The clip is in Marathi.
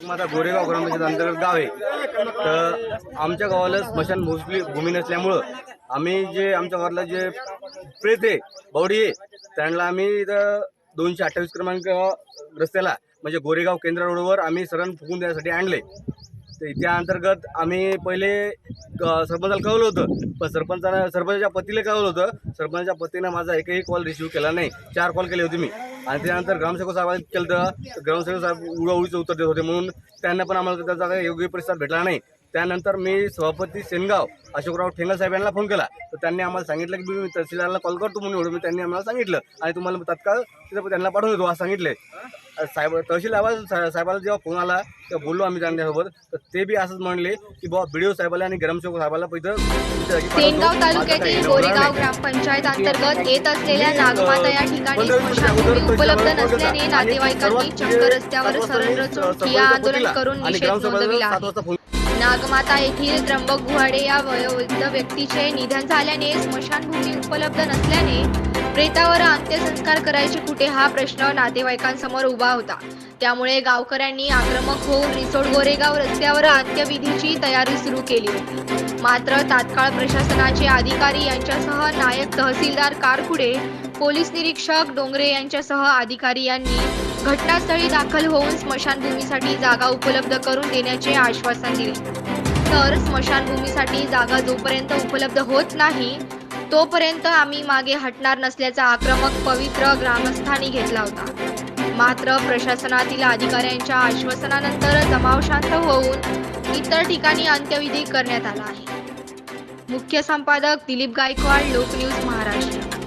माझा गोरेगाव ग्रामपंचायत अंतर्गत गाव आहे. तर आमच्या गावाला स्मशान मोस्टली भूमी नसल्यामुळं आम्ही जे आमच्या गावाला जे प्रेत आहे बावडी आहे त्यांना आम्ही इथं दोनशे अठ्ठावीस क्रमांक रस्त्याला म्हणजे गोरेगाव केंद्र रोडवर आम्ही सरण फुकून देण्यासाठी आणले. तर त्या अंतर्गत आम्ही पहिले सरपंचाला कळवलं होतं. पण सरपंचानं सरपंचाच्या पतीला कळवलं होतं. सरपंचाच्या पतीनं माझा एकही कॉल रिसिव्ह केला नाही. चार कॉल केले होते मी. आणि त्यानंतर ग्रामसेवक साहेबांनी केलं तर ग्रामसेवक साहेब उडाउडीचं उत्तर देत होते. म्हणून त्यांना पण आम्हाला त्याचा काही योग्य प्रतिसाद भेटला नाही. त्यानंतर मी सभापती सेनगाव अशोकराव ठेंगल साहेब यांना फोन केला. तर त्यांनी आम्हाला सांगितलं की मी तहसीलदारला कॉल करतो म्हणून एवढं. मी त्यांनी आम्हाला सांगितलं. आणि तुम्हाला तात्काळ तिथं त्यांना पाठवून देतो असं सांगितलंय. साहेब तहसील आवाज साहेबाला जेव्हा फोन आला तेव्हा बोललो आम्ही त्यांच्यासोबत. तर ते बी असंच म्हणले की बाबा बीडीओ साहेबाला आणि ग्रामसेवक साहेबाला पाठवतो. सेनगाव तालुक्यातील गोरेगाव. ग्रामपंचायत अंतर्गत येत असलेल्या नागमाता या ठिकाणी स्मशानभूमी उपलब्ध नसल्याने नातेवाईकांनी चक्क रस्त्यावर सरळ रचून ठिय्या आंदोलन करून निषेध नोंदविला. नागमाता येथील त्र्यंबक गुहाडे या वयोवृद्ध व्यक्तीचे निधन झाल्याने स्मशानभूमी उपलब्ध नसल्याने प्रेतावर अंत्यसंस्कार करायचे कुठे हा प्रश्न नातेवाईकांसमोर उभा होता. त्यामुळे गावकऱ्यांनी आक्रमक होऊन रिसोड गोरेगाव रस्त्यावर अंत्यविधीची तयारी सुरू केली. होती मात्र तात्काळ प्रशासनाचे अधिकारी यांच्यासह नायक तहसीलदार कारखुडे पोलीस निरीक्षक डोंगरे यांच्यासह अधिकारी यांनी घटनास्थळी दाखल होऊन स्मशानभूमीसाठी जागा उपलब्ध करून देण्याचे आश्वासन दिले. तर स्मशानभूमीसाठी जागा जोपर्यंत उपलब्ध होत नाही तोपर्यंत आम्ही मागे हटणार नसल्याचा आक्रमक पवित्र ग्रामस्थांनी घेतला होता. मात्र प्रशासनातील अधिकाऱ्यांच्या आश्वासनानंतर जमाव शांत होऊन इतर ठिकाणी अंत्यविधी करण्यात आला आहे. मुख्य संपादक दिलीप गायकवाड लोकन्यूज महाराष्ट्र.